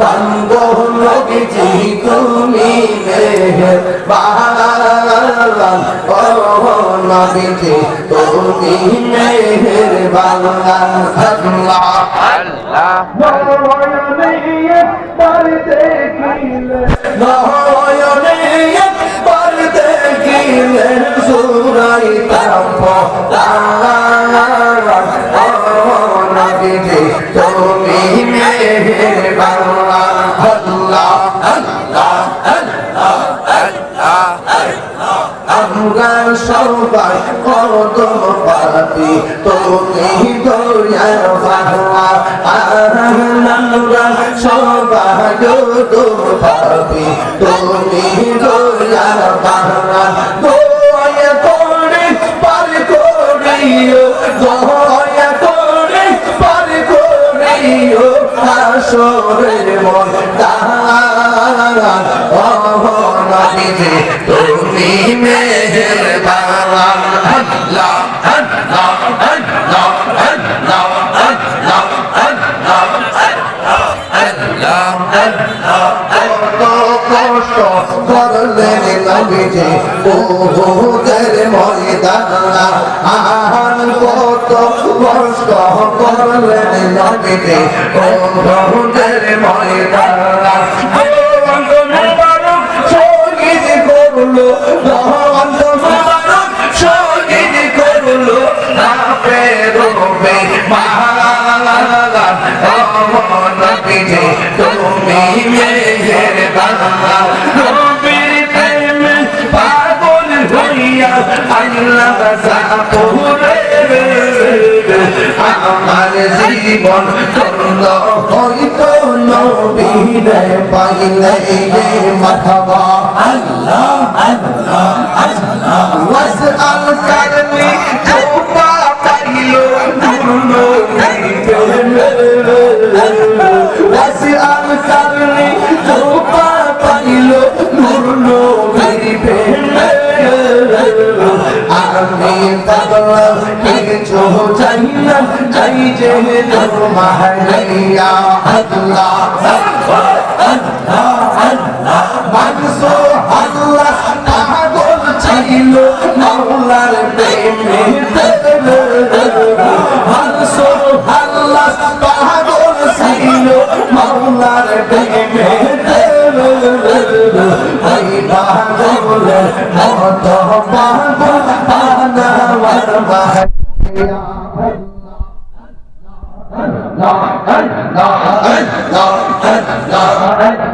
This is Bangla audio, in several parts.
বান্দো নবীজি তুমি মেহের বালাম ও নবীজি তুমি মেহের বালাম আল্লাহ আল্লাহ নয়নে দেখিলে সুরাই তাম্প সবাই কদম পাতি তুমি দয়ার বাংলা আমরা সবাই কদম পাতি তুমি দয়ার বাংলা দয়া করে পার করিও দয়া করে পার করিও আসরের মন তুমি মেহের নবীজি বহুদের ময়দান আহান কত কষ্ট করলেন নবীজি বহুদের ময়দান শহীদ করল তুমি মেহের বাবা নবীর প্রেমে পাগল হইয়া আল্লাহ সাপুরে আমার জীবন করল হইতো নবীরে পাইলে মাথাবা আল্লাহ আল্লাহ। ওয়াসআল কারনি যে তোমার আল্লাহ মানসো আল্লাহ পাগল ছিল মাওলার প্রেমে মানসো আল্লাহ পাগল ছিল মাওলার প্রেমে Allah, Allah, Allah, Allah.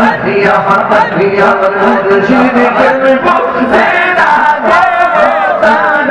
بدیا بدیا مرشد کے پوچھنا تان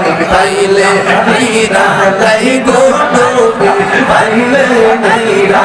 মেরা পাইলে মেরা লাই গো নবী পাইলে মেরা